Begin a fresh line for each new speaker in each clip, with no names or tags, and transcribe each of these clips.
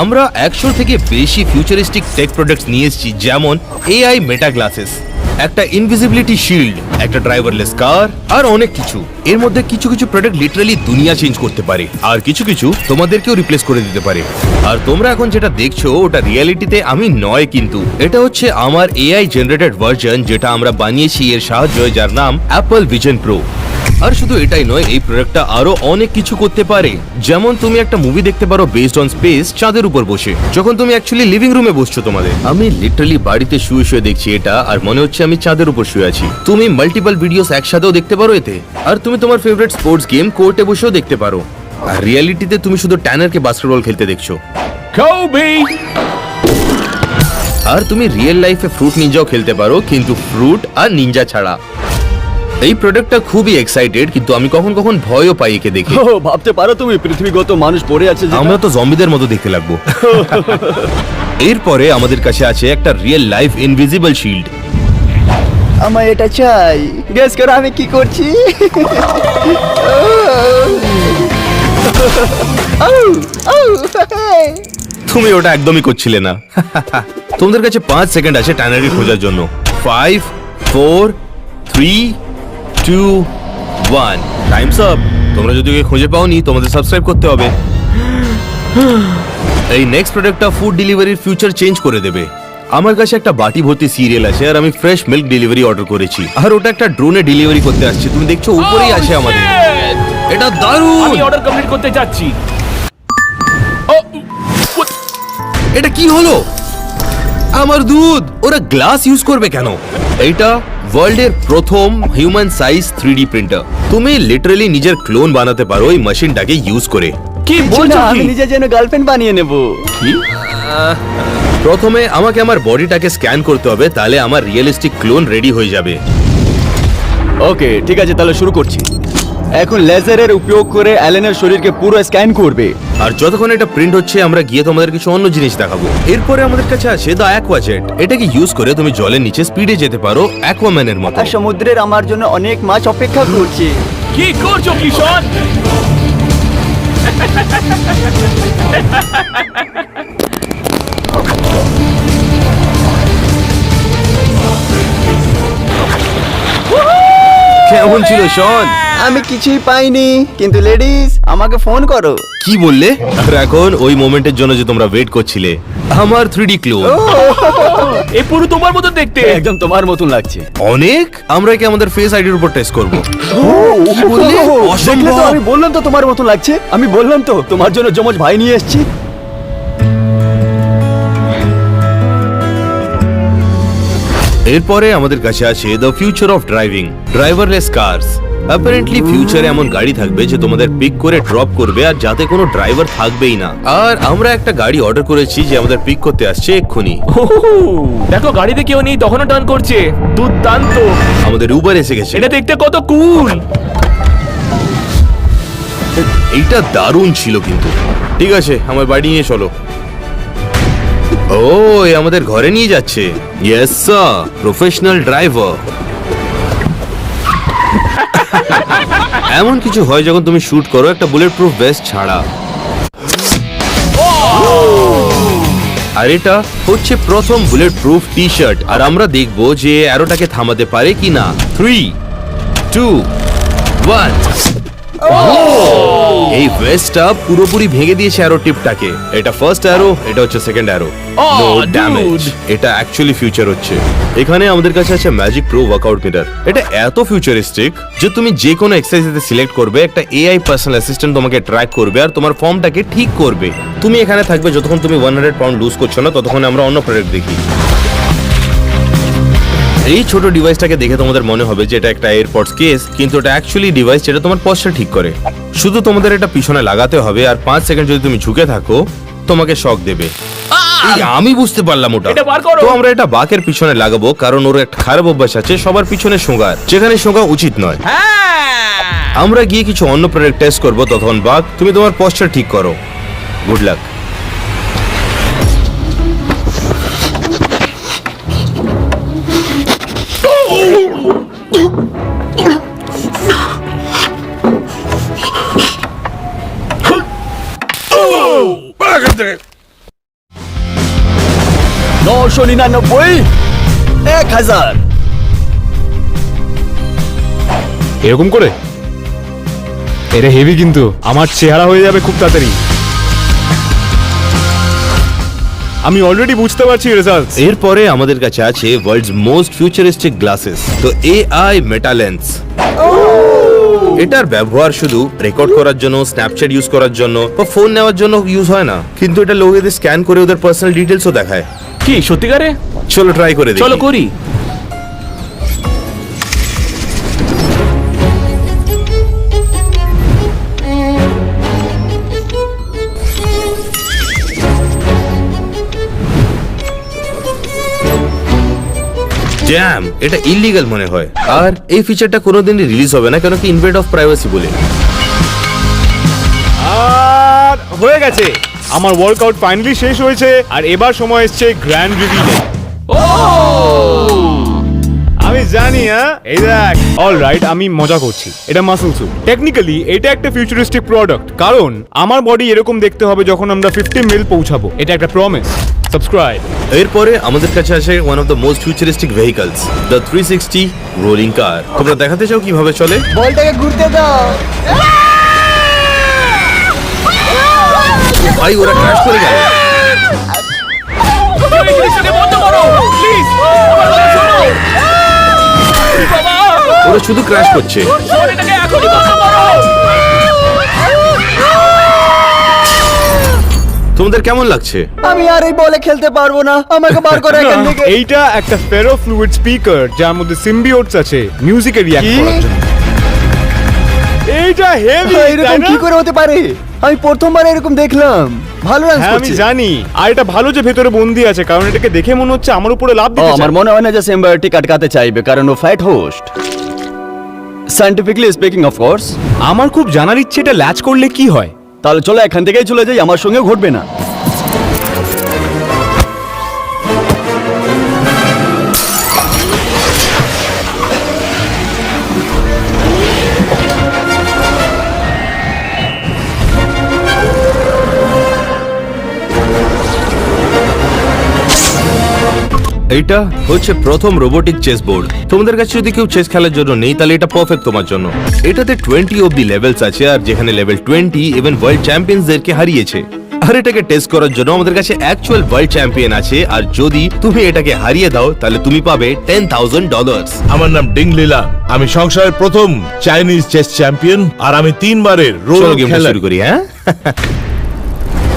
আমরা একশো থেকে বেশি ফিউচারিস্টিক টেক প্রোডাক্টস নিয়ে এসেছি, যেমন এআই মেটা গ্লাসেস একটা ইনভিজিবিলিটি শিল্ড একটা ড্রাইভারলেস কার আর অনেক কিছু। এর মধ্যে কিছু কিছু প্রোডাক্ট লিটারালি দুনিয়া চেঞ্জ করতে পারে, আর কিছু কিছু তোমাদেরকেও রিপ্লেস করে দিতে পারে। আর তোমরা এখন যেটা দেখছ, ওটা রিয়ালিটিতে আমি নয় কিন্তু। এটা হচ্ছে আমার এআই জেনারেটেড ভার্জন যেটা আমরা বানিয়েছি, এর সাহায্যে, যার নাম অ্যাপল ভিজন প্রো আর শুধু এটাই নয় এই প্রোডাক্টটা আরও অনেক কিছু করতে পারে। যেমন তুমি একটা মুভি দেখতে পারো বেসড অন স্পেস চাঁদের উপর বসে। যখন তুমি অ্যাকচুয়ালি লিভিং রুমে বসছো তোমাদের। আমি লিটারালি বাড়িতে শুয়ে শুয়ে দেখছি এটা আর মনে হচ্ছে আমি চাঁদের উপর শুয়ে আছি। তুমি মাল্টিপল ভিডিওস একসাথেও দেখতে পারো এতে। আর তুমি তোমার ফেভারিট স্পোর্টস গেম কোর্টে বসেও দেখতে পারো। আর রিয়ালিটিতে তুমি শুধু ট্যানারকে বাস্কেটবল খেলতে দেখছ! আর তুমি রিয়েল লাইফে ফ্রুট নিনজাও খেলতে পারো কিন্তু ফ্রুট আর নিনজা ছাড়া। এই প্রোডাক্টটা খুবই এক্সাইটেড কিন্তু আমি কখন কখন ভয়ও পাই একে দেখে।
ও ভাবতে পারো তুমি পৃথিবীগত মানুষ পড়ে আছে যেটা-
আমরা তো জম্বিদের মতো দেখতে লাগবো। এরপরে আমাদের কাছে আছে একটা রিয়েল লাইফ ইনভিজিবল শিল্ড
আমার এটা চাই। গেস করো আমি কি করছি?
তুমি ওটা একদমই করছিলে না। তোমাদের কাছে পাঁচ সেকেন্ড আছে ট্যানারি খোঁজার জন্য। Five four three two one times up তোমরা যদি ওকে খুঁজে পাওনি তোমাদের সাবস্ক্রাইব করতে হবে। এই নেক্সট প্রোডাক্টটা ফুড ডেলিভারির ফিউচার চেঞ্জ করে দেবে। আমার কাছে একটা বাটি ভর্তি সিরিয়াল আছে আর আমি ফ্রেশ মিল্ক ডেলিভারি অর্ডার করেছি। আর ওটা একটা ড্রোনে ডেলিভারি করতে আসছে। তুমি দেখছ উপরেই আছে আমাদের। এটা দারুণ!
আমি অর্ডার কমপ্লিট করতে যাচ্ছি। ও
এটা কি হলো? আমার দুধ! ওরা গ্লাস ইউজ করবে কেন? এইটা ওয়ার্ল্ডের প্রথম হিউম্যান সাইজ থ্রি প্রিন্টার তুমি লিটারালি নিজের ক্লোন বানাতে পারো এই মেশিনটাকে ইউজ করে।
কি বলছো
না, আমি নিজে যেন গার্লফ্রেন্ড বানিয়ে নেব।
প্রথমে আমাকে আমার বডিটাকে স্ক্যান করতে হবে তাহলে আমার রিয়েলিস্টিক ক্লোন রেডি হয়ে যাবে।
ওকে ঠিক আছে তাহলে শুরু করছি। এখন লেজারের উপয়োগ করে অ্যালেনের শরীরকে পুরো স্ক্যান করবে।
আর যতক্ষণ এটা প্রিন্ট হচ্ছে আমরা গিয়ে তোমাদের কিছু অন্য জিনিস দেখাবো। এরপরে আমাদের কাছে আছে দ্য অ্যাকোয়াজেট এটাকে ইউজ করে তুমি জলের নিচে স্পিডে যেতে পারো অ্যাকোয়াম্যানের মতো।
আর সমুদ্রের আমার জন্য অনেক মাছ অপেক্ষা করছে।
কি করছ কিশোর?
কেমন ছিল শন?
আমি কিছুই পাইনি। কিন্তু লেডিস আমাকে ফোন করো।
কি বললে? আর এখন ওই মোমেন্টের জন্য যে তোমরা ওয়েট করছিলে আমার থ্রিডি ক্লোন
এ পুরো তোমার মতো দেখতে।
একদম তোমার মতন লাগছে।
অনেক? আমরা কি আমাদের ফেস আইডির উপর টেস্ট করব। কি বললে?
দেখলে তো আমি বললাম তো তোমার মতন লাগছে। আমি বললাম তো তোমার জন্য যমজ ভাই নিয়ে এসেছি।
এরপরে আমাদের কাছে আছে the future of driving driverless cars apparently ফিউচারে এমন গাড়ি থাকবে যে তোমাদের পিক করে ড্রপ করবে আর যাতে কোনো ড্রাইভার থাকবেই না। আর আমরা একটা গাড়ি অর্ডার করেছি যে আমাদের পিক করতে আসছে এক্ষুনি।
দেখো গাড়িতে কেউ নেই তখনও টার্ন করছে। দুর্দান্ত।
আমাদের উবার এসে গেছে।
এটা দেখতে কত কুল
এইটা দারুণ ছিল কিন্তু। ঠিক আছে আমার বাড়ি নিয়ে চলো। ও আমাদের ঘরে নিয়ে যাচ্ছে। ইয়েস স্যার প্রফেশনাল ড্রাইভার এমন কিছু হয় যখন তুমি শুট করো, একটা বুলেট প্রুফ ভেস্ট ছাড়া। আর এটা হচ্ছে প্রথম বুলেট প্রুফ টি শার্ট আর আমরা দেখব যে অ্যারোটাকে থামাতে পারে কি না থ্রি টু ওয়ান এই ভেস্টটা পুরোপুরি ভেঙে দিয়েছে অ্যারো টিপটাকে। এটা ফার্স্ট অ্যারো এটা হচ্ছে second arrow
Oh,
no damage এটা অ্যাকচুয়ালি ফিউচার হচ্ছে। এখানে আমাদের কাছে আছে ম্যাজিক প্রো ওয়ার্কআউট মিটার এটা এত ফিউচারিস্টিক যে তুমি যে কোনো এক্সারসাইজে সিলেক্ট করবে একটা এআই পার্সোনাল অ্যাসিস্ট্যান্ট তোমাকে ট্র্যাক করবে আর তোমার ফর্মটাকে ঠিক করবে। তুমি এখানে থাকবে যতক্ষণ তুমি ওয়ান হান্ড্রেড পাউন্ড লুজ করছ না ততক্ষণ আমরা অন্য প্রোডাক্ট দেখি। এই ছোট ডিভাইসটাকে দেখে তোমাদের মনে হবে যে এটা একটা এয়ারপডস কেস কিন্তু এটা অ্যাকচুয়ালি ডিভাইস যেটা তোমার পশ্চার ঠিক করে। শুধু তোমাদের এটা পিছনে লাগাতে হবে আর পাঁচ সেকেন্ড যদি তুমি ঝুঁকে থাকো তোমাকে শক দেবে। আমি বুঝতে পারলাম ওটা। তো আমরা এটা বাকের পিছনে লাগাবো কারণ ওর একটা খারাপ অভ্যাস আছে সবার পিছনে শোঁগার যেখানে শোঁগা উচিত নয়।
হ্যাঁ।
আমরা গিয়ে কিছু অন্য প্রোডাক্ট টেস্ট করব তখন বাঘ তুমি তোমার পশ্চার ঠিক করো। গুড লাক
নশো নিরানব্বই এক হাজার।
এরকম করে? এটা হেভি কিন্তু। আমার চেহারা হয়ে যাবে খুব তাড়াতাড়ি। আমি অলরেডি বুঝতে পারছি রেজাল্ট
এরপরে আমাদের কাছে আছে ওয়ার্ল্ডস মোস্ট ফিউচারিস্টিক গ্লাসেস তো এআই মেটা লেন্স এটার ব্যবহার শুধু রেকর্ড করার জন্য স্ন্যাপচ্যাট ইউজ করার জন্য বা ফোন নেওয়ার জন্য ইউজ হয় না। কিন্তু এটা লোকেদের স্ক্যান করে ওদের পার্সোনাল ডিটেলসও দেখায়।
কি সত্যিকারে?
চলো ট্রাই করে
চলো করি।
জ্যাম এটা ইলিগাল মনে হয়। আর এই ফিচারটা কোনোদিন রিলিজ হবে না কেন কি ইনভেড অফ প্রাইভেসি বলে।
আর হয়ে গেছে। আমার ওয়ার্কআউট ফাইনালি শেষ হয়েছে আর এবার সময় এসছে গ্র্যান্ড রিভিলে আমি জানি হ্যাঁ এই দেখ। অল রাইট আমি মজা করছি। এটা মাসল স্যুট টেকনিক্যালি এটা একটা ফিউচারিস্টিক প্রোডাক্ট কারণ আমার বডি এরকম দেখতে হবে যখন আমরা ফিফটি মিল পৌঁছাবো। এটা একটা প্রমিস সাবস্ক্রাইব
এরপরে আমাদের কাছে আছে one of the most futuristic vehicles the three sixty rolling car তোমরা দেখাতে চাও কীভাবে চলে?
বলটাকে ঘুরতে দাও।
ভাই ওরা ক্র্যাশ করে গেল। ওরা শুধু ক্র্যাশ করছে। তোমাদের কেমন লাগছে?
আমি আর এই বলে খেলতে পারব না। আমাকে বার করে এখান থেকে।
এইটা একটা ফেরো ফ্লুইড স্পিকার যার মধ্যে সিম্বিওটস আছে মিউজিকে রিঅ্যাক্ট
কি?
করার জন্য। এইটা হেভি
এরকম কি করে হতে পারে? আমি প্রথমবার এরকম দেখলাম। ভালো ডান্স
হ্যাঁ আমি জানি। আর এটা ভালো যে ভেতরে বন্দি আছে কারণ এটাকে দেখে মনে হচ্ছে আমার উপরে লাভ দিতে
আমার মনে হয় না যে সিম্বায়োটিক আটকাতে চাইবে কারণ ও fat host scientifically speaking of course
আমার খুব জানার ইচ্ছে এটা ল্যাচ করলে কি হয়?
তাহলে চলো এখান থেকেই চলে যাই আমার সঙ্গে ঘটবে না।
এইটা হচ্ছে প্রথম রোবোটিক চেস বোর্ড তোমাদের কাছে যদি কেউ চেস খেলার জন্য নেই তাহলে এটা পারফেক্ট তোমার জন্য। এটাতে টোয়েন্টি অব্দি লেভেলস আছে আর যেখানে লেভেল টোয়েন্টি ইভেন ওয়ার্ল্ড চ্যাম্পিয়ন্সদেরকে হারিয়েছে। আর এটাকে টেস্ট করার জন্য আমাদের কাছে অ্যাকচুয়াল ওয়ার্ল্ড চ্যাম্পিয়ন আছে আর যদি তুমি এটাকে হারিয়ে দাও তাহলে তুমি পাবে টেন থাউজেন্ড ডলার্স
আমার নাম ডিং লীলা। আমি সংসারের প্রথম চাইনিজ চেস চ্যাম্পিয়ন আর আমি তিনবারের রোল খেলার
শুরু করি হ্যাঁ?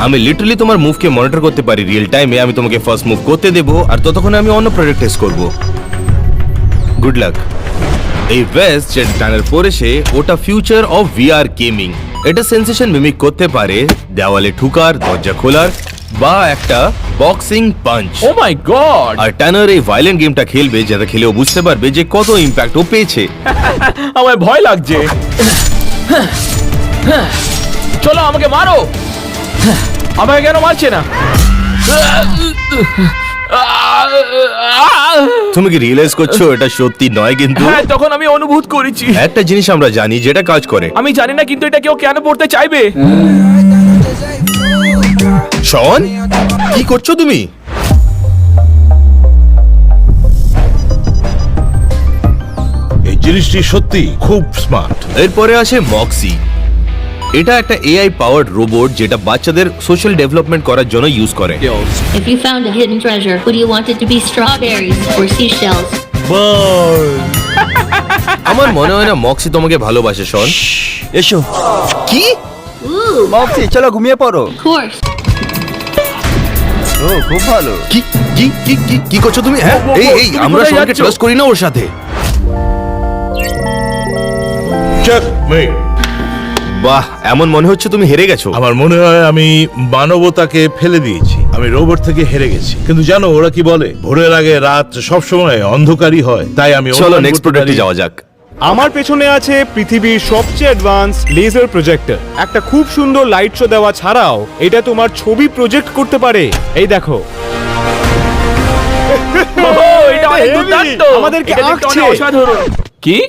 আমি লিটারালি তোমার মুভকে মনিটর করতে পারি রিয়েল টাইমে আমি তোমাকে ফার্স্ট মুভ করতে দেব আর ততক্ষণে আমি অন্য প্রোডাক্ট টেস্ট করব। গুড লাক এই ভেস্ট যেটা টানের পরেছে ওটা ফিউচার অফ ভিআর গেমিং এটা সেন্সেশন মিমিক করতে পারে দেওয়ালে ঠুকার দরজা খোলার বা একটা boxing punch
oh my god
আর টানার এই ভায়োলেন্ট গেমটা খেলবে যাতে খেলেও বুঝতে পারবে যে কত ইম্প্যাক্ট ও পেয়েছে।
আমার ভয় লাগছে। চলো আমাকে মারো! আমাকে কেন মারছে না?
তুমি কি রিয়েলাইজ করছ? এটা সত্যি নয় কিন্তু।
হ্যাঁ তখন আমি অনুভূত করেছি।
একটা জিনিস আমরা জানি যেটা কাজ করে।
আমি জানি না কিন্তু এটা কেউ কেন পড়তে চাইবে?
শন কি করছ তুমি?
এই জিনিসটি সত্যি খুব স্মার্ট
এরপরে আসে মক্সি এটা একটা এআই পাওয়ার্ড রোবট যেটা বাচ্চাদের সোশ্যাল ডেভেলপমেন্ট করার জন্য ইউজ করে।
If you found a hidden treasure, would you want it to be strawberries or seashells?
আমার মনে হয় না মক্সি তোমাকে ভালোবাসে শোন।
এসো।
কি?
Ooh,
মক্সি চলো ঘুমিয়ে পড়ো।
Of course.
ও খুব ভালো।
কি কি কি কি কি করছ তুমি? হ্যাঁ? এই এই
তুমি
আমরা
কোথায়
সবাইকে
যাচ্ছো?
ট্রাস্ট করি না ওর সাথে।
চেক মেট
বাহ এমন মনে হচ্ছে তুমি হেরে গেছো।
আমার মনে হয় আমি মানবতাকে ফেলে দিয়েছি। আমি রোবট থেকে হেরে গেছি। কিন্তু জানো ওরা কি বলে? ভোরের আগে রাত সব সময় অন্ধকারই হয় তাই আমি
চলো নেক্সট প্রোডাক্টে যাওয়া যাক।
আমার পেছনে আছে পৃথিবীর সবচেয়ে অ্যাডভান্স লেজার প্রজেক্টর একটা খুব সুন্দর লাইট শো দেওয়া ছাড়াও এটা তোমার ছবি প্রজেক্ট করতে পারে। এই দেখো! আমাদেরকে আঁকছে।
কি?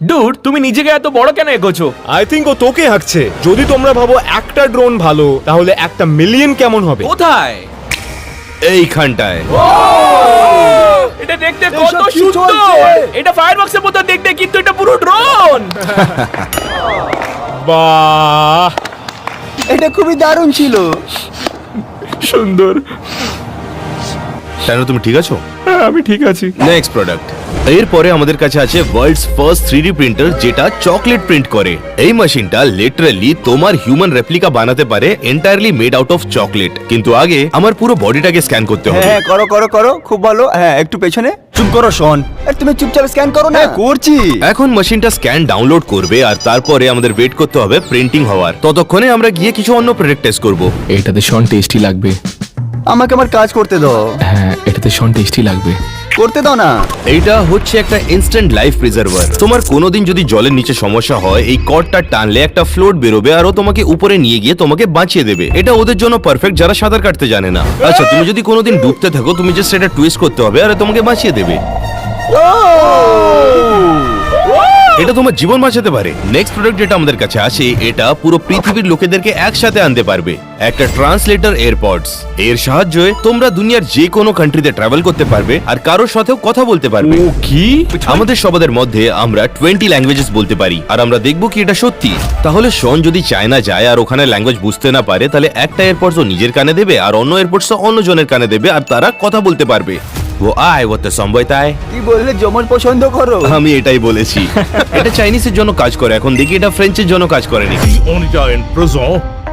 ডুড তুমি নিজেকে এত বড় কেন এগোছো?
আই থিঙ্ক ও তোকে হাঁকছে। যদি তোমরা ভাবো একটা ড্রোন ভালো তাহলে একটা মিলিয়ন কেমন হবে?
কোথায়?
এইখানটায়।
এটা দেখতে কত সুন্দর! এটা ফায়ার বক্সের মতো দেখতে কিন্তু এটা পুরো ড্রোন
বাহ!
এটা খুবই দারুণ ছিল।
সুন্দর।
কেন তুমি ঠিক আছো?
হ্যাঁ, আমি ঠিক আছি।
নেক্সট প্রোডাক্ট এরপরে আমাদের কাছে আছে ওয়ার্ল্ডস ফার্স্ট থ্রি প্রিন্টার যেটা চকলেট প্রিন্ট করে। এই মেশিনটা লিটারালি তোমার হিউম্যান রেপ্লিকা বানাতে পারে entirely made out of chocolate কিন্তু আগে আমার পুরো বডিটাকে স্ক্যান করতে হবে।
হ্যাঁ করো করো করো খুব ভালো। হ্যাঁ একটু পেছনে। চুপ করো শোন। আর তুমি চুপচাপ স্ক্যান করো না। করছি।
এখন মেশিনটা স্ক্যান ডাউনলোড করবে আর তারপরে আমাদের ওয়েট করতে হবে প্রিন্টিং হওয়ার। ততক্ষণে আমরা গিয়ে কিছু অন্য প্রোডাক্ট টেস্ট করব।
এটাতে শন টেস্টি লাগবে।
আমাকে আমার কাজ করতে দাও।
হ্যাঁ এটাতে শন টেস্টি লাগবে।
করতে দাও না।
এইটা হচ্ছে একটা ইনস্ট্যান্ট লাইফ প্রিজার্ভার তোমার কোনোদিন যদি জলের নিচে সমস্যা হয় এই কর্ডটা টানলে একটা ফ্লোট বেরোবে আর ও তোমাকে উপরে নিয়ে গিয়ে তোমাকে বাঁচিয়ে দেবে। এটা ওদের জন্য পারফেক্ট যারা সাঁতার কাটতে জানে না। আচ্ছা তুমি যদি কোনোদিন ডুবতে থাকো তুমি জাস্ট এটা টুইস্ট করতে হবে আর তোমাকে বাঁচিয়ে দেবে। এটা তোমার জীবন বাঁচাতে পারে। নেক্সট প্রোডাক্ট যেটা আমাদের কাছে আছে এটা পুরো পৃথিবীর লোকেদেরকে একসাথে আনতে পারবে। একটা ট্রান্সলেটর এয়ারপডস এর সাহায্যে তোমরা দুনিয়ার যে কোনো কান্ট্রিতে ট্রাভেল করতে পারবে আর কারোর সাথেও কথা বলতে পারবে।
ও কি?
আমাদের সবাদের মধ্যে আমরা টোয়েন্টি ল্যাঙ্গুয়েজেস বলতে পারি। আর আমরা দেখব কি এটা সত্যি। তাহলে শন যদি চায়না যায় আর ওখানে ল্যাঙ্গুয়েজ বুঝতে না পারে তাহলে একটা এয়ারপোর্টস ও নিজের কানে দেবে আর অন্য এয়ারপোর্টস অন্য জনের কানে দেবে আর তারা কথা বলতে পারবে। ও আয় ও তো সম্বয় তাই।
কি বললে জমন পছন্দ করো।
আমি এটাই বলেছি। এটা চাইনিজের জন্য কাজ করে এখন দেখি এটা ফ্রেঞ্চের জন্য কাজ করে নাকি।
In prison,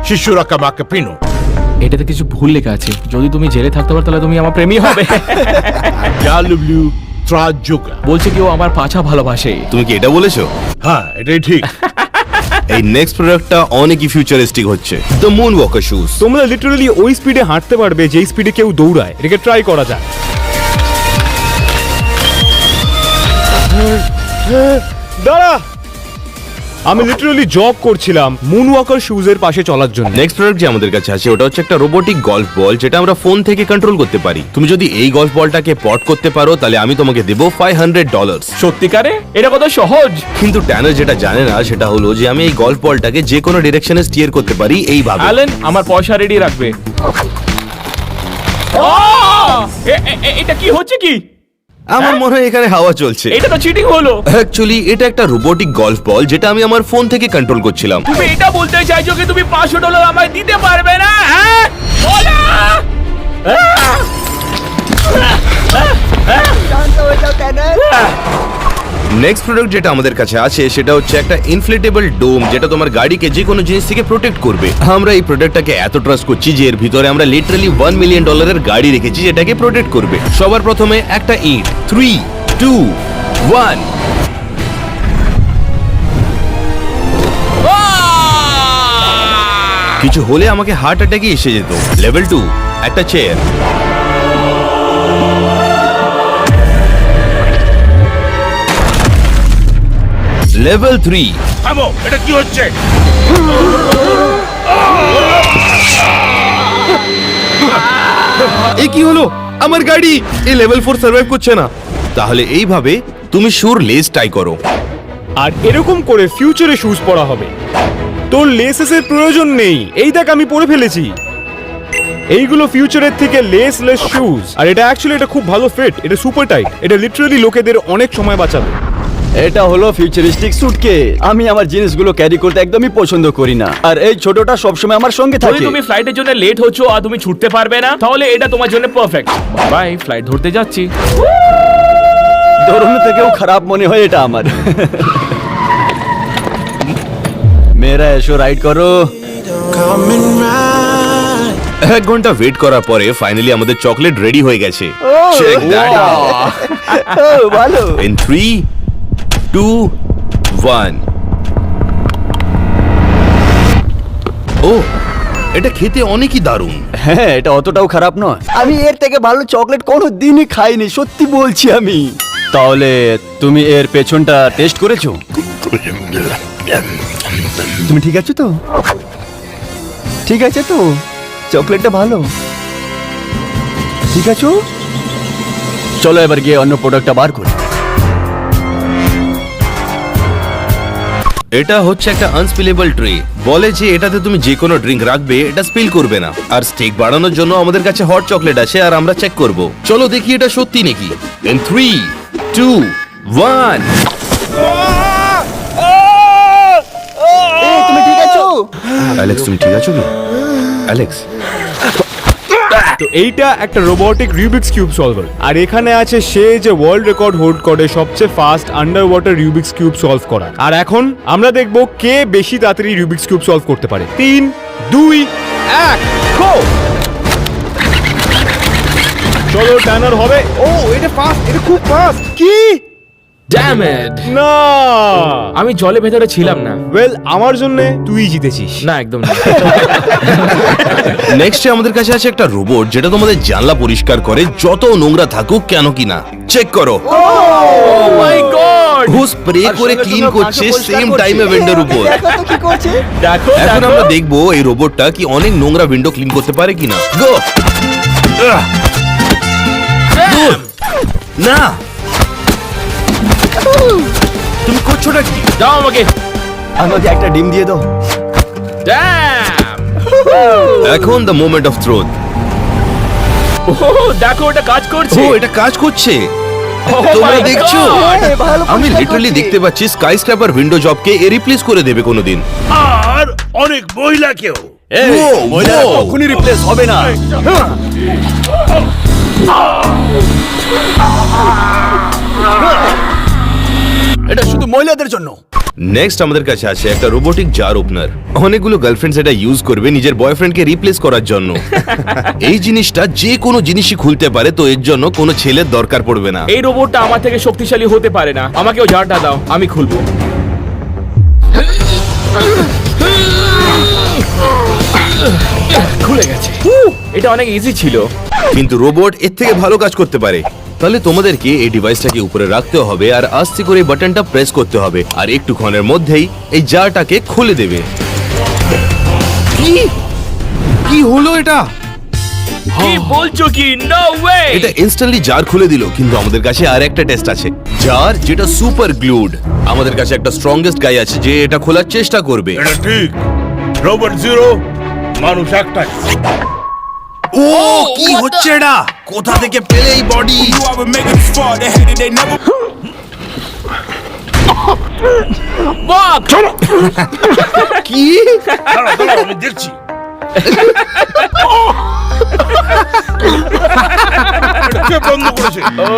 Shishura Kamakapino.
এটাতে কিছু ভুল লেখা আছে। যদি তুমি জেলে থাকতে পারো তাহলে তুমি আমার প্রেমী হবে. বলছে কি ও আমার পাছা ভালোবাসে।
তুমি কি এটা বলেছ?
হ্যাঁ এটাই ঠিক।
এই নেক্সট প্রোডাক্টটা অনেকই ফিউচারিস্টিক হচ্ছে। দ্য মুন ওয়াকার শুজ
তোমরা লিটারালি ওই স্পিডে হাঁটতে পারবে যেই স্পিডে কেউ দৌড়ায়। এটাকে ট্রাই করা যায় দাঁড়া। আমি লিটারালি জব করছিলাম মুন ওয়াকার শুজের পাশে চলার জন্য।
নেক্সট প্রোডাক্ট যে আমাদের কাছে আছে ওটা হচ্ছে একটা রোবোটিক গলফ বল যেটা আমরা ফোন থেকে কন্ট্রোল করতে পারি। তুমি যদি এই গলফ বলটাকে পট করতে পারো তাহলে আমি তোমাকে দেবো ফাইভ হান্ড্রেড ডলার
সত্যিকারে? এটা কত সহজ?
কিন্তু ট্যানার যেটা জানে না সেটা হলো যে আমি এই গলফ বলটাকে যে কোনো ডিরেকশনে স্টিয়ার করতে পারি এইভাবে।
অ্যালেন আমার পয়সা রেডি রাখবে। এটা কি হচ্ছে কি?
আমার মনে হয় এখানে হাওয়া চলছে।
এটা তো চিটিং হলো।
অ্যাকচুয়ালি এটা একটা রোবটিক গলফ বল যেটা আমি আমার ফোন থেকে কন্ট্রোল করছিলাম।
তুমি এটা বলতে চাইছো কি তুমি পাঁচশো ডলার আমায় দিতে পারবে না? হ্যাঁ? বলো!
নেক্সট প্রোডাক্ট যেটা আমাদের কাছে আছে সেটা হচ্ছে একটা ইনফ্লেটেবল ডোম যেটা তোমার গাড়িকে যে কোনো জিনিস থেকে প্রোটেক্ট করবে। আমরা এই প্রোডাক্টটাকে এত ট্রাস্ট করছি যে এর ভিতরে আমরা লিটারালি ওয়ান মিলিয়ন ডলারের গাড়ি রেখেছি যেটাকে প্রোটেক্ট করবে। সবার প্রথমে একটা ইট। থ্রি টু ওয়ান কিছু হলে আমাকে হার্ট অ্যাটাকে এসে যেত। লেভেল টু একটা চেয়ার লেভেল থ্রি
থামো এটা কি হচ্ছে?
এ কি হলো? আমার গাড়ি এই লেভেল ফোর সার্ভাইভ করছে না। তাহলে এইভাবে তুমি সুর লেস টাই করো।
আর এরকম করে ফিউচারে শুজ পরা হবে। তোর লেসেসের প্রয়োজন নেই। এই দেখ আমি পরে ফেলেছি। এইগুলো ফিউচারের থেকে লেস লেস শুজ আর এটা অ্যাকচুয়ালি এটা খুব ভালো ফিট এটা সুপার টাইট এটা লিটারালি লোকেদের অনেক সময় বাঁচাবে।
এটা হলো ফিউচারিস্টিক সুটকে আমি আমার জিনিসগুলো ক্যারি করতে একদমই পছন্দ করি না। আর এই ছোটটা সবসময় আমার সঙ্গে থাকে।
তুমি ফ্লাইটের জন্য লেট হচ্ছো আর তুমি ছুটতে পারবে না তাহলে এটা তোমার জন্য পারফেক্ট বাই ফ্লাইট ধরতে যাচ্ছি।
ধরন থেকেও খারাপ মনে হয় এটা আমার। মেয়েরা এসো রাইড করো।
এক ঘণ্টা ওয়েট করার পরে ফাইনালি আমাদের চকলেট রেডি হয়ে গেছে। চেক দ্যাট
আউট ভালো।
ইন 3 টু ওয়ান ও এটা খেতে অনেকই দারুণ।
হ্যাঁ এটা অতটাও খারাপ নয়। আমি এর থেকে ভালো চকলেট কোনো দিনই খাইনি সত্যি বলছি আমি। তাহলে তুমি এর পেছনটা টেস্ট করেছ? তুমি ঠিক আছো তো? ঠিক আছে তো চকলেটটা ভালো। ঠিক আছো? চলো এবার গিয়ে অন্য প্রোডাক্টটা বার করি।
এটা হচ্ছে একটা আনস্পিলেবল ট্রে বলে যে এটাতে তুমি যে কোনো ড্রিঙ্ক রাখবে এটা স্পিল করবে না। আর স্টেক বাড়ানোর জন্য আমাদের কাছে হট চকলেট আছে আর আমরা চেক করব। চলো দেখি এটা সত্যি নাকি। ইন থ্রি টু ওয়ান
এই তুমি ঠিক আছো?
অ্যালেক্স তুমি ঠিক আছো কি? অ্যালেক্স
তো এইটা একটা রোবোটিক রিউবিক্স কিউব সলভার আর এখানে আছে সে যে ওয়ার্ল্ড রেকর্ড হোল্ড করে সবচেয়ে fast under water Rubik's cube solve করা আর এখন আমরা দেখব কে বেশি তাড়াতাড়ি রিউবিক্স কিউব সলভ করতে পারে। তিন, দুই, এক গো চলো টানার হবে। ও, এটা ফাস্ট এটা খুব ফাস্ট কি?
ড্যাম ইট
না
আমি জলে ভেতরে ছিলাম না।
ওয়েল আমার জন্য তুই জিতেছিস।
না একদম না।
নেক্সটে আমাদের কাছে আছে একটা রোবট যেটা তোমাদের জানলা পরিষ্কার করে যত নোংরা থাকুক কেন কি না। চেক করো।
মাই গড
ও স্প্রে করে ক্লিন করছে সেম টাইমে উইন্ডোর উপর।
দেখো কি করছে।
দেখো
এখন আমরা দেখব এই রোবটটা কি অনেক নোংরা উইন্ডো ক্লিন করতে পারে কিনা গো না! তুমি করছোটা কি?
দাও আমাকে।
আমাকে একটা ডিম দিয়ে দাও।
ড্যাম
এখন দ্য মোমেন্ট অফ
ও দেখো ওটা কাজ করছে।
ও এটা কাজ করছে।
Oh
তোমরা দেখছ!
এ, ভালো
আমি লিটারালি দেখতে পাচ্ছি স্কাই স্ক্র্যাপার উইন্ডো জবকে এ রিপ্লেস করে দেবে কোনোদিন।
আর অনেক মহিলাকেও
মহিলারা কখনই রিপ্লেস হবে না। এটা শুধু মহিলাদের জন্য।
নেক্সট আমাদের কাছে আছে একটা রোবোটিক জার ওপেনার অনেকগুলো গার্লফ্রেন্ডস এটা ইউজ করবে নিজের বয়ফ্রেন্ডকে রিপ্লেস করার জন্য। এই জিনিসটা যে কোনো জিনিসই খুলতে পারে তো এর জন্য কোনো ছেলের দরকার পড়বে না।
এই রোবটটা আমার থেকে শক্তিশালী হতে পারে না। আমাকেও ঝাড়টা দাও আমি খুলবো। খুলে গেছে। এটা অনেক ইজি ছিল।
কিন্তু রোবট এর থেকে ভালো কাজ করতে পারে। তাহলে তোমাদেরকে এই ডিভাইসটাকে উপরে রাখতে হবে আর আস্তে করে বাটনটা প্রেস করতে হবে। আর একটুক্ষণের মধ্যেই এই জারটাকে খুলে দেবে। কি? কি হলো এটা?
কি বলছো কি? নো ওয়ে
এটা ইনস্ট্যান্টলি জার খুলে দিল কিন্তু আমাদের কাছে আর একটা টেস্ট আছে। জার যেটা সুপার গ্লুড আমাদের কাছে একটা স্ট্রংগেস্ট গাই আছে যে এটা খোলার চেষ্টা করবে।
এটা ঠিক। রোবট জিরো মানুষ একটাই।
ও কি হচ্ছে এটা? কোথা থেকে পেলে এই বডি
বাক
কি?
আমি দেখছি।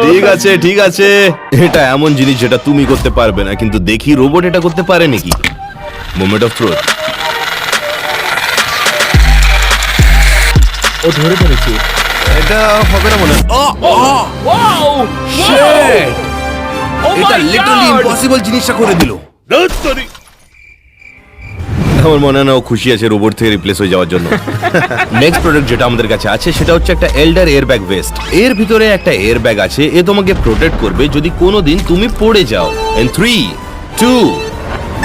ঠিক আছে ঠিক আছে। এটা এমন জিনিস যেটা তুমি করতে পারবে না কিন্তু দেখি রোবট এটা করতে পারে নাকি? মোমেন্ট অফ ট্রুথ
ও ধরে ফেলেছে
এটা হবে না মনে। Oh, oh,
wow
shit! এটা লিটারালি ইম্পসিবল জিনিসটা করে দিল।
তোরি।
আমার মনে হয় না ও খুশি আছে রোবট থেকে রিপ্লেস হয়ে যাওয়ার জন্য। নেক্সট প্রোডাক্ট যেটা আমাদের কাছে আছে সেটা হচ্ছে একটা এল্ডার এয়ার ব্যাগ ভেস্ট এর ভিতরে একটা এয়ার ব্যাগ আছে এ তোমাকে প্রোটেক্ট করবে যদি কোনোদিন তুমি পড়ে যাও। এন্ড থ্রি টু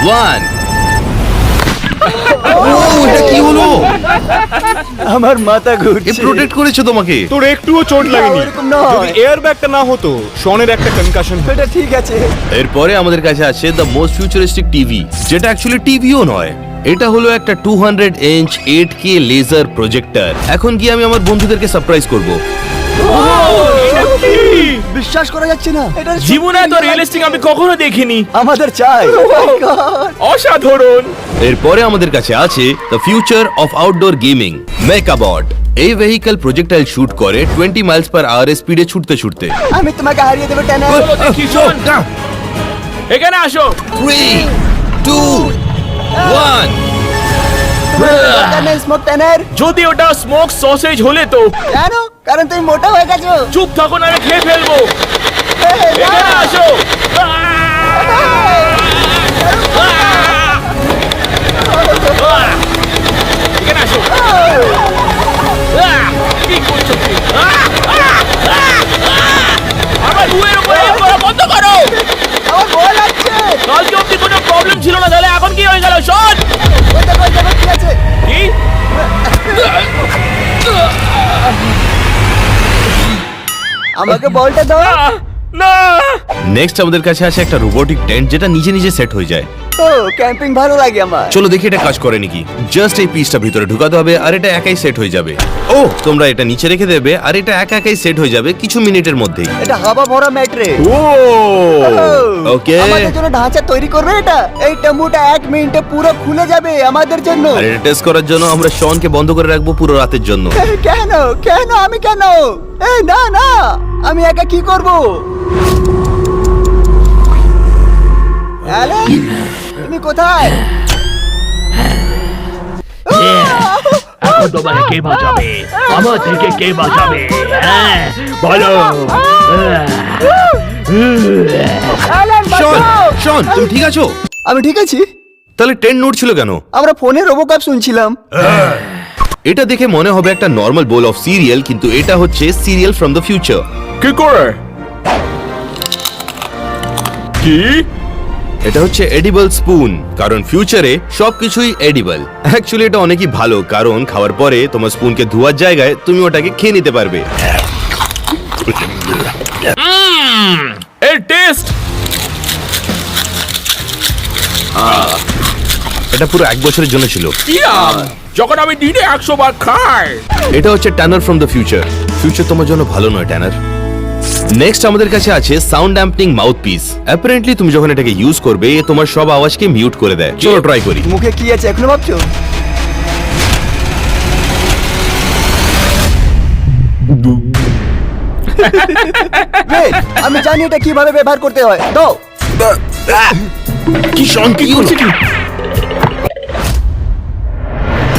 ওয়ান এটা কি হলো?
আমার মাথা
এ
ঘুরছে
প্রোটেক্ট করেছে তোমাকে?
তোর একটুও চোট লাগেনি।
ওরকম নয়।
যদি এয়ার ব্যাগটা না হতো শনের একটা কনকাশন
এটা ঠিক আছে।
এরপরে আমাদের কাছে আছে দ্য মোস্ট ফিউচারিস্টিক টিভি যেটা অ্যাকচুয়ালি টিভিও নয়। এটা হলো একটা two hundred inch eight K laser projector এখন কি আমি আমার বন্ধুদেরকে সারপ্রাইজ করব।
বিশ্বাস করা যাচ্ছে না। এটা
জীবনে এত রিয়েলিস্টিক আমি কখনো দেখিনি।
আমাদের চাই। Oh!
অসাধারণ।
এরপরে আমাদের কাছে আছে the future of outdoor gaming mechabot এই ভেহিকল প্রজেক্টাইল শুট করে টোয়েন্টি মাইলস পার আওয়ার স্পিডে ছুটতে ছুটতে।
আমি তোমাকে হারিয়ে দেবো টানা
চলো দেখি শোন। এখানে আসো।
Three two one
Tanner smoke Tanner
যদি ওটা স্মোক সসেজ হলে তো।
কেন? কারণ তুমি মোটা হয়ে গেছো।
চুপ থাকো না আমি খেয়ে ফেলব। এখানে আসো।
আমাকে বলটা দাও।
না
নেক্সট আমাদের কাছে আছে একটা রোবোটিক টেন্ট যেটা নিজে নিজে সেট হয়ে যায়।
ও ক্যাম্পিং ভালো লাগে আমার।
চলো দেখি এটা কাজ করে নাকি। জাস্ট এই পিসটা ভিতরে ঢুকাতে হবে আর এটা একাই সেট হয়ে যাবে। ও তোমরা এটা নিচে রেখে দেবে আর এটা একা একাই সেট হয়ে যাবে কিছু মিনিটের মধ্যেই।
এটা হাওয়া ভরা ম্যাট্রে
ও!
ওকে
আমাদের জন্য ঢাঁচা তৈরি করবে এটা? এই টাম্বুটা এক মিনিটে পুরো খুলে যাবে আমাদের জন্য।
আর এটা টেস্ট করার জন্য আমরা শনকে বন্ধ করে রাখব পুরো রাতের জন্য।
কেন? কেন? আমি কেন? এই না না! আমি একা কি করব? অ্যালেন তুমি কোথায়?
এখন তোমাকে কে বাঁচাবে? আমার থেকে কে বাঁচাবে? হ্যাঁ বলো।
শন তুমি ঠিক আছো?
আমি ঠিক আছি।
তাহলে ট্রেন নোট ছিল কেন?
আমরা ফোনে রোবোকাপ শুনছিলাম।
এটা দেখে মনে হবে একটা নর্মাল বোল অফ সিরিয়াল কিন্তু এটা হচ্ছে সিরিয়াল ফ্রম দ্য ফিউচার।
কি করে? কি?
এটা হচ্ছে এডিবল স্পুন কারণ ফিউচারে সবকিছুই এডিবল অ্যাকচুয়ালি এটা অনেকই ভালো কারণ খাওয়ার পরে তোমার স্পুনকে ধোয়ার জায়গায় তুমি ওটাকে খেয়ে নিতে পারবে।
এর টেস্ট
এটা পুরো এক বছরের জন্য ছিল।
যখন আমি দিনে একশো বার খাই।
এটা হচ্ছে Tanner from the future future তোমার জন্য ভালো নয় ট্যানার নেক্সট আমাদের কাছে আছে sound dampening mouthpiece apparently তুমি যখন এটাকে ইউজ করবে এ তোমার সব আওয়াজকে মিউট করে দেয়। চলো ট্রাই করি।
মুখে কি আছে এখনও ভাবছ? Wait, আমি জানি এটা কীভাবে ব্যবহার করতে হয়। দাও।
কি শান্তি কি করছে কি?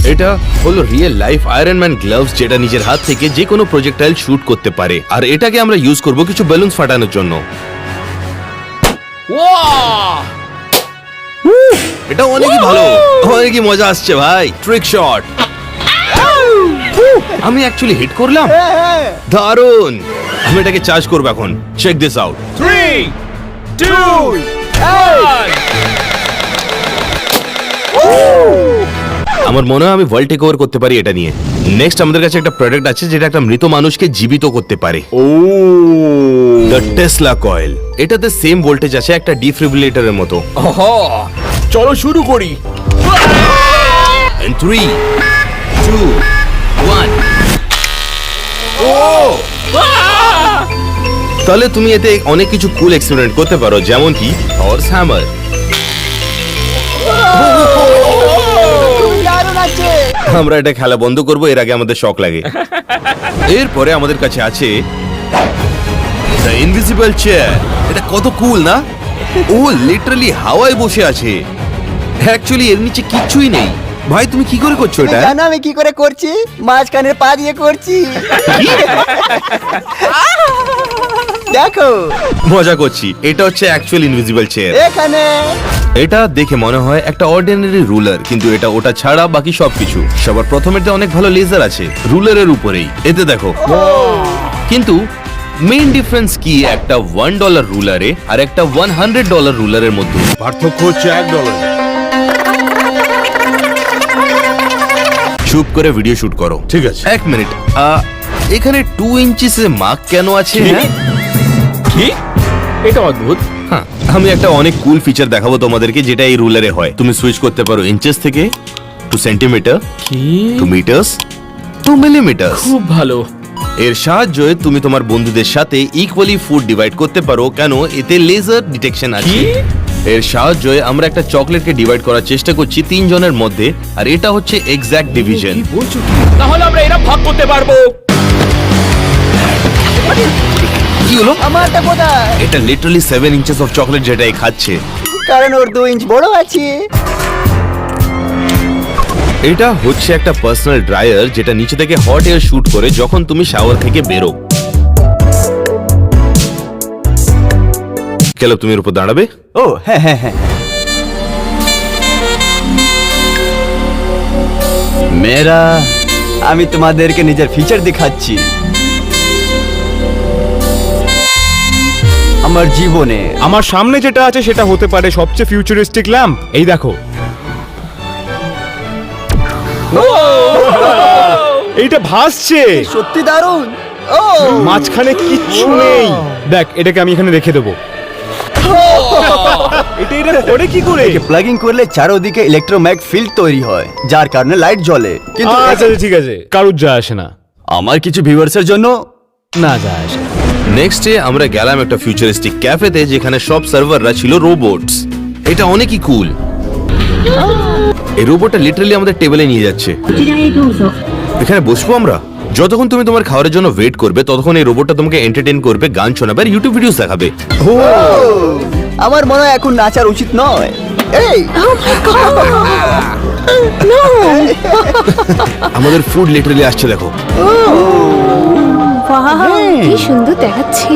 এটা হলো real life Iron Man gloves যেটা নিজের হাত থেকে যে কোনো প্রজেক্টাইল শুট করতে পারে। আর এটাকে আমরা ইউজ করব কিছু বেলুন ফাটানোর জন্য। এটা অনেকই ভালো। অনেকই মজা আসছে ভাই। ট্রিক শট আমি অ্যাকচুয়ালি হিট করলাম।
হ্যাঁ হ্যাঁ।
দারুণ আমি এটাকে চার্জ করব এখন। Check this out
three two
আমার মনে হয় আমি ওয়ার্ল্ড টেক ওভার করতে পারি এটা নিয়ে। নেক্সট আমাদের কাছে একটা প্রোডাক্ট আছে যেটা একটা মৃত মানুষকে জীবিত করতে পারে।
ও।
দ্য টেসলা কয়েল এটাতে সেম ভোল্টেজ আছে একটা ডিফিব্রিলেটরের মতো।
চলো শুরু করি।
থ্রি টু ওয়ান তাহলে তুমি এতে অনেক কিছু কুল এক্সপেরিমেন্ট করতে পারো যেমন কি হর্স হ্যামার আমরা এটা খেলা বন্ধ করব এর আগে আমাদের শখ লাগে। এরপরে আমাদের কাছে আছে দ্য ইনভিজিবল চেয়ার এটা কত কুল না? ও লিটারালি হাওয়ায় বসে আছে। অ্যাকচুয়ালি এর নিচে কিচ্ছুই নেই। ভাই তুমি কি করে করছ এটা?
জানো আমি কি করে করছি? মাঝখানের পা দিয়ে করছি। দেখো।
মজা করছি। এটা হচ্ছে অ্যাকচুয়াল ইনভিজিবল চেয়ার
এখানে।
এটা দেখে মনে হয় একটা অর্ডিনারি রুলার কিন্তু এটা ওটা ছাড়া বাকি সবকিছু। সবার প্রথমেতে অনেক ভালো লেজার আছে রুলারের উপরেই। এতে দেখো। কিন্তু মেইন ডিফারেন্স কি একটা ওয়ান ডলার রুলারে আর একটা ওয়ান হান্ড্রেড ডলার রুলারের মধ্যে?
পার্থক্য হচ্ছে এক ডলার
চুপ করে ভিডিও শুট করো।
ঠিক আছে।
এক মিনিট আহ, এখানে টু ইঞ্চিস মার্ক কেন আছে হ্যাঁ?
কি? এটা অদ্ভুত।
হ্যাঁ, আমি একটা অনেক কুল ফিচার দেখাবো তোমাদেরকে যেটা এই রুলারে হয়। তুমি সুইচ করতে পারো ইঞ্চেস থেকে টু সেন্টিমিটার
কি?
টু মিটার্স টু মিলিমিটার
খুব ভালো।
এর সাহায্যে তুমি তোমার বন্ধুদের সাথে ইকুয়ালি ফুড ডিভাইড করতে পারো কেন এতে লেজার ডিটেকশন আছে।
কি?
এর সাহায্যে আমরা একটা চকলেটকে ডিভাইড করার চেষ্টা করছি তিনজনের মধ্যে আর এটা হচ্ছে এক্স্যাক্ট ডিভিশন
তাহলে আমরা এরা ভাগ করতে পারব।
কি হলো?
আমারটা কোথায়?
এটা literally seven inches of chocolate যেটাই খাচ্ছে।
কারণ ওর দু ইঞ্চ বড় আছে।
এটা হচ্ছে একটা পার্সোনাল ড্রায়ার যেটা নিচে থেকে হট এয়ার শুট করে যখন তুমি শাওয়ার থেকে বেরো। কেন তুমি এর উপর দাঁড়াবে?
ও হ্যাঁ হ্যাঁ হ্যাঁ। মেরা আমি তোমাদেরকে নিজের ফিচার দেখাচ্ছি। আমার জীবনে।
আমার সামনে যেটা আছে সেটা হতে পারে সবচেয়ে ফিউচারিস্টিক ল্যাম্প এই দেখো। এইটা ভাসছে।
সত্যি দারুণ। ও!
মাঝখানে কিচ্ছু নেই। দেখ এটাকে আমি এখানে রেখে দেবো। এটা এটা করে কি করে?
প্লাগিং করলে চারোদিকে ইলেকট্রোম্যাগ ফিল্ড তৈরি হয় যার কারণে লাইট জ্বলে। কিন্তু
আচ্ছা আচ্ছা, ঠিক আছে কারুর যা আসে না।
আমার কিছু ভিউয়ার্সের জন্য
না যা আসে না।
নেক্সট ডে আমরা গেলাম একটা ফিউচারিস্টিক ক্যাফেতে যেখানে সব সার্ভাররা ছিল রোবটস এটা অনেকই কুল এই রোবটটা লিটারালি আমাদের টেবিলে নিয়ে যাচ্ছে। এখানে বসবো আমরা? যতক্ষণ তুমি তোমার খাবারের জন্য ওয়েট করবে ততক্ষণ এই রোবটটা তোমাকে এন্টারটেইন করবে গান শোনাবে আর ইউটিউব ভিডিওস দেখাবে।
আমার মনে হয় এখন নাচার উচিত নয়। এই!
আমাদের ফুড লিটারালি আসছে দেখো।
কি সুন্দর দেখাচ্ছে।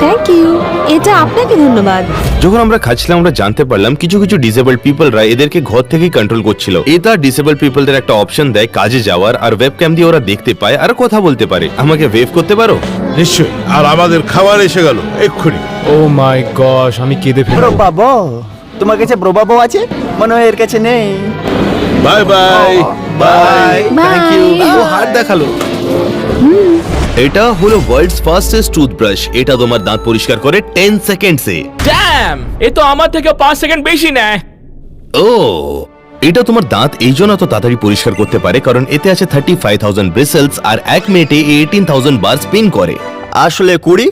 থ্যাংক ইউ এটা আপনাকে ধন্যবাদ।
যখন আমরা খাচ্ছিলাম আমরা জানতে পারলাম কিছু কিছু ডিসেবল পিপলরা এদেরকে ঘর থেকেই কন্ট্রোল করছিল। এটা ডিসেবল পিপলদের একটা অপশন দেয় কাজে যাওয়ার আর ওয়েবক্যাম দিয়ে ওরা দেখতে পায় আর কথা বলতে পারে। আমাকে ওয়েভ করতে পারো?
নিশ্চয়ই। আর আমাদের খাবার এসে গেল এক্ষুনি।
ও মাই গশ আমি কেঁদে ফেলব।
প্রবাবো তোমার কাছে প্রবাবো আছে? মনে হয় এর কাছে নেই।
Bye bye bye
thank you ও হাত দেখাল। এটা হলো ওয়ার্ল্ডস ফাস্টেস্ট টুথব্রাশ এটা তোমার দাঁত পরিষ্কার করে 10 সেকেন্ডসে
ড্যাম এ তো আমার থেকে 5 সেকেন্ড বেশি নেয়।
ও এটা তোমার দাঁত এই জন্য এত তাড়াতাড়ি পরিষ্কার করতে পারে কারণ এতে আছে থার্টি ফাইভ থাউজেন্ড ব্রিসেলস আর এক মিনিটে এইটিন থাউজেন্ড বার স্পিন করে।
আসলে কুড়ি?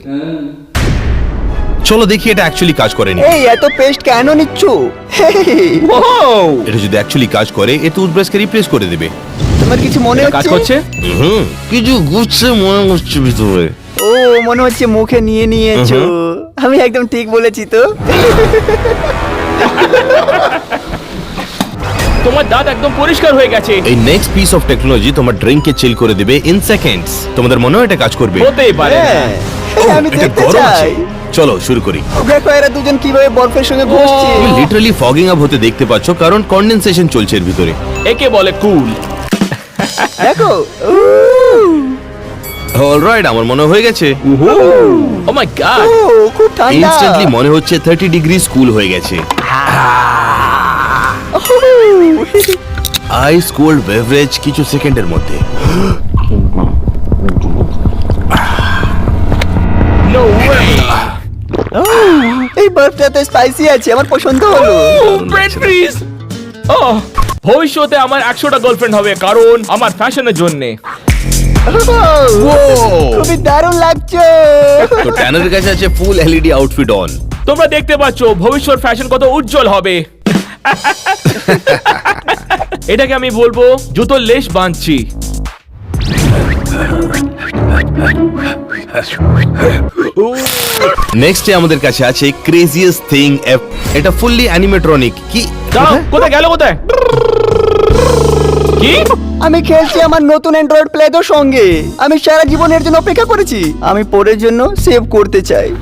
চলো দেখি এটা অ্যাকচুয়ালি কাজ করেনি।
এই এত পেস্ট কেন নিচ্ছ?
এটা যদি অ্যাকচুয়ালি কাজ করে এ টুথব্রাশকে রিপ্লেস করে দেবে।
তোমার কিছু মনে
কাজ করছে?
হুম। কিছু গুচ্ছে মনে হচ্ছে ভিতরে।
ও মনে হচ্ছে মুখে নিয়ে নিয়েছো। আমি একদম ঠিক বলেছি তো।
তোমার দাঁত একদম পরিষ্কার হয়ে গেছে।
এই নেক্সট পিস অফ টেকনোলজি তোমার ড্রিঙ্ককে চিল করে দেবে ইন সেকেন্ডস তোমাদের মনে হয় এটা কাজ করবে।
হতেই পারে
হ্যাঁ হ্যাঁ, আমি দেখতে চাই।
চলো শুরু করি।
দেখো এরা দুজন কীভাবে বরফের সঙ্গে ঘুরছে?
তুমি লিটারালি ফগিং আপ হতে দেখতে পাচ্ছ কারণ কন্ডেনসেশন চলছে এর ভিতরে।
একে বলে কুল
দেখো।
অলরাইট আমার মনে হয়ে গেছে।
ও মাই গড
ও খুব ঠান্ডা।
ইনস্ট্যান্টলি মনে হচ্ছে থার্টি ডিগ্রি স্কুল হয়ে গেছে। আইস কোল্ড বেভারেজ কিছু সেকেন্ডের মধ্যে।
নো ওয়ে
এই বরফটা তো স্পাইসি আছে আমার পছন্দ হলো।
ব্রেড প্লিজ ও ভবিষ্যতে আমার একশোটা গার্লফ্রেন্ড হবে কারণ আমার ফ্যাশনের জন্যে।
খুবই দারুণ লাগছে।
তো ট্যানারের কাছে আছে ফুল এলইডি আউটফিট অন
তোমরা দেখতে পাচ্ছ ভবিষ্যৎ ফ্যাশন কত উজ্জ্বল হবে। এটাকে আমি বলব জুতোর লেশ বাঁধছি।
নেক্সট আমাদের কাছে আছে ক্রেজিয়েস্ট থিং অ্যাপ এটা ফুললি অ্যানিমেট্রনিক কি?
কোথায়? গেল কোথায়? কি?
আমি খেলছি আমার নতুন অ্যান্ড্রয়েড প্লেদের সঙ্গে। আমি সারা জীবনের জন্য অপেক্ষা করেছি। আমি পরের জন্য সেভ করতে চাই।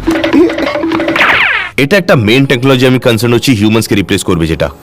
এটা একটা মেন টেকনোলজি আমি কনসার্ন হচ্ছি হিউম্যানসকে রিপ্লেস করবে যেটা।